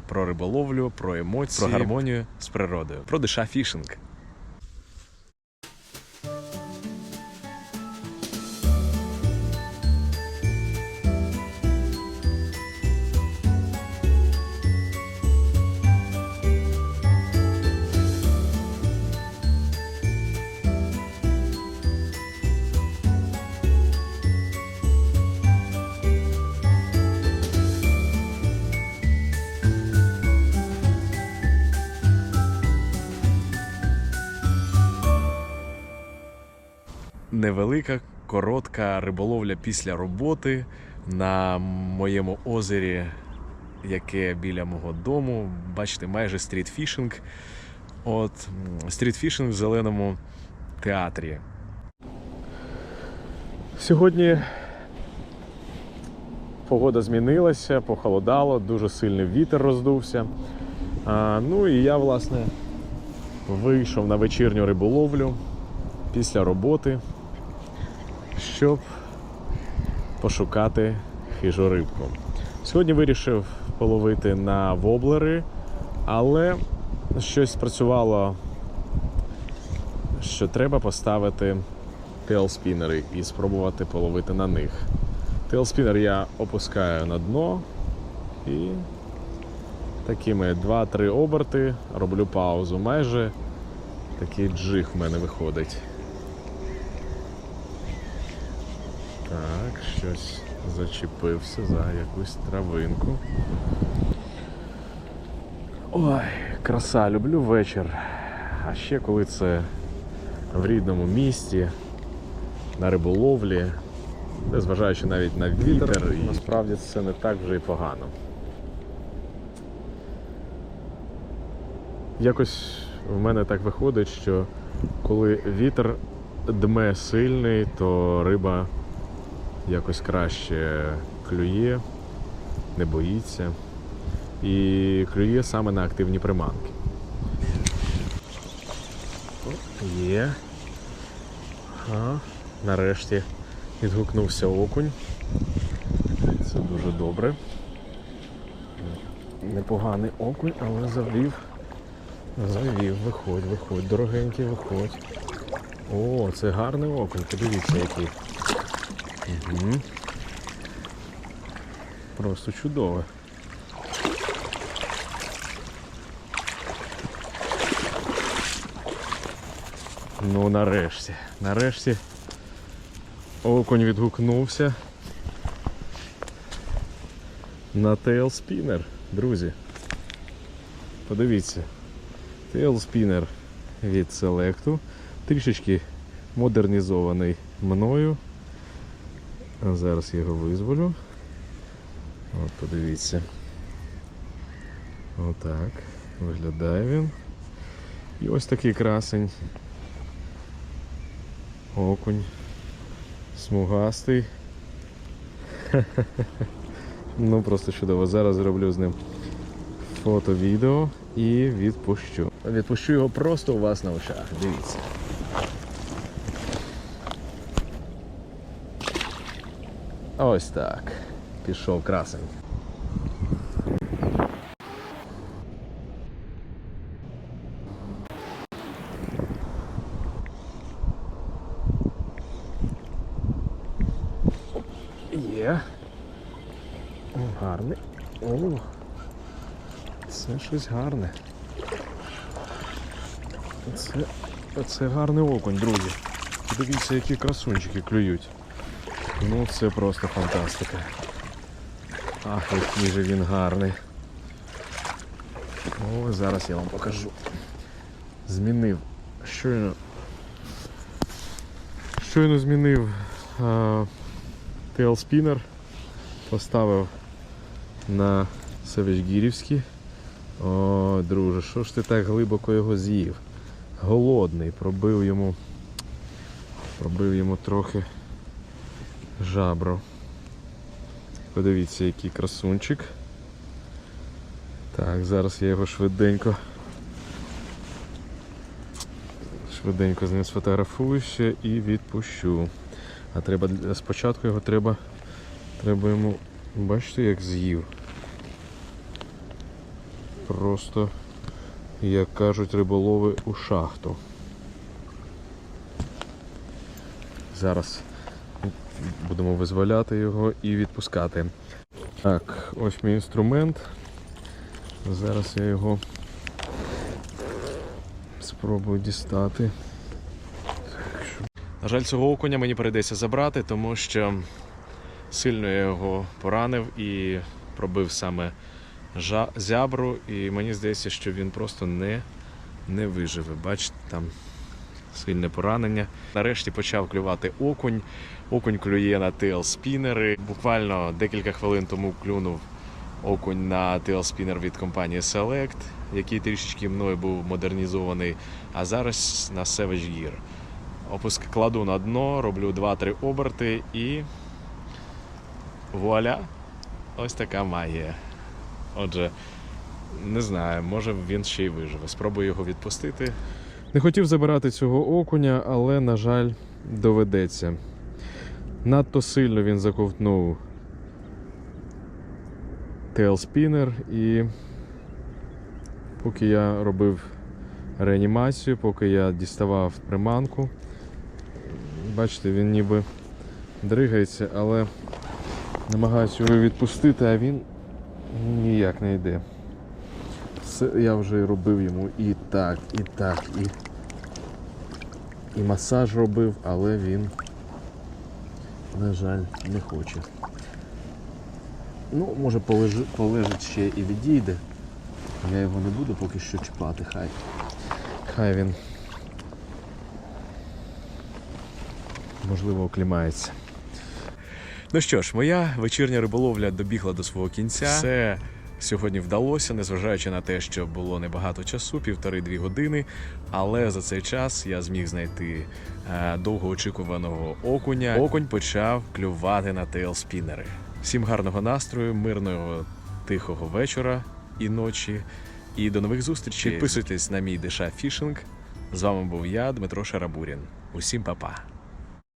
про риболовлю, про емоції, про гармонію з природою, про диша фішинг. Невелика, коротка риболовля після роботи на моєму озері, яке біля мого дому. Бачите, майже стрітфішинг. От стрітфішинг в зеленому театрі. Сьогодні погода змінилася, похолодало, дуже сильний вітер роздувся. А, ну і я, власне, вийшов на вечірню риболовлю після роботи, щоб пошукати хижу рибку. Сьогодні вирішив половити на воблери, але щось спрацювало, що треба поставити тейлспінери і спробувати половити на них. Тейлспінер я опускаю на дно і такими 2-3 оберти роблю паузу. Майже такий джиг в мене виходить. Так, щось зачепився за якусь травинку. Ой, краса, люблю вечір. А ще коли це в рідному місті, на риболовлі, незважаючи навіть на вітер, і насправді це не так вже і погано. Якось в мене так виходить, що коли вітер дме сильний, то риба якось краще клює, не боїться. І клює саме на активні приманки. О, Є. Ага. Нарешті відгукнувся окунь. Це дуже добре. Непоганий окунь, але завів. Завів, виходь, виходь, дорогенький, виходь. О, це гарний окунь, подивіться який. Угу. Просто чудове. Ну, нарешті. Нарешті окунь відгукнувся на тейлспінер, друзі. Подивіться. Тейлспінер від селекту. Трішечки модернізований мною. А зараз я його визволю. От подивіться. Отак. Виглядає він. І ось такий красень. Окунь. Смугастий. Ну просто чудово. Зараз зроблю з ним фото, відео і відпущу. Відпущу його просто у вас на очах. Дивіться. Ось так. Пішов красень. Є. Гарний. О, це щось гарне. Це, це гарний окунь, друзі. Дивіться, які красунчики клюють. Ну це просто фантастика. Ах, який же він гарний. О, зараз я вам покажу. Змінив. Щойно. Щойно змінив тейлспінер. Поставив на Савичгірівський. О, друже, що ж ти так глибоко його з'їв? Голодний, пробив йому. Пробив йому трохи жабро. Подивіться, який красунчик. Так, зараз я його швиденько. Швиденько з ним сфотографую ще і відпущу. А треба спочатку його треба. Треба йому. Бачите, як з'їв. просто, як кажуть риболови, у шахту. Зараз будемо визволяти його і відпускати. Так, ось мій інструмент. Зараз я його спробую дістати. На жаль, цього окуня мені прийдеться забрати, тому що сильно я його поранив і пробив саме зябру, і мені здається, що він просто не, не виживе. Бачите, там сильне поранення. Нарешті почав клювати окунь. Окунь клює на тейл-спінери. Буквально декілька хвилин тому клюнув окунь на тейл-спінер від компанії Select, який трішечки мною був модернізований, а зараз на Savage Gear. Опуск кладу на дно, роблю 2-3 оберти і вуаля! Ось така магія. Отже, не знаю, може він ще й виживе. Спробую його відпустити. Не хотів забирати цього окуня, але, на жаль, доведеться. Надто сильно він заковтнув тейлспінер і поки я робив реанімацію, поки я діставав приманку, бачите, він ніби дригається, але намагаюся його відпустити, а він ніяк не йде. Це я вже робив йому і так, і так, і, і масаж робив, але він, на жаль, не хоче. Ну, може полежи, полежить ще і відійде. Я його не буду поки що чіпати, хай. Хай він. Можливо, оклімається. Ну що ж, моя вечірня риболовля добігла до свого кінця. Все сьогодні вдалося, незважаючи на те, що було небагато часу, півтори-дві години. Але за цей час я зміг знайти е, довгоочікуваного окуня. Окунь почав клювати на тейлспінери. Всім гарного настрою, мирного тихого вечора і ночі. І до нових зустрічей. Підписуйтесь на мій Деша Фішинг. З вами був я, Дмитро Шарабурін. Усім па-па.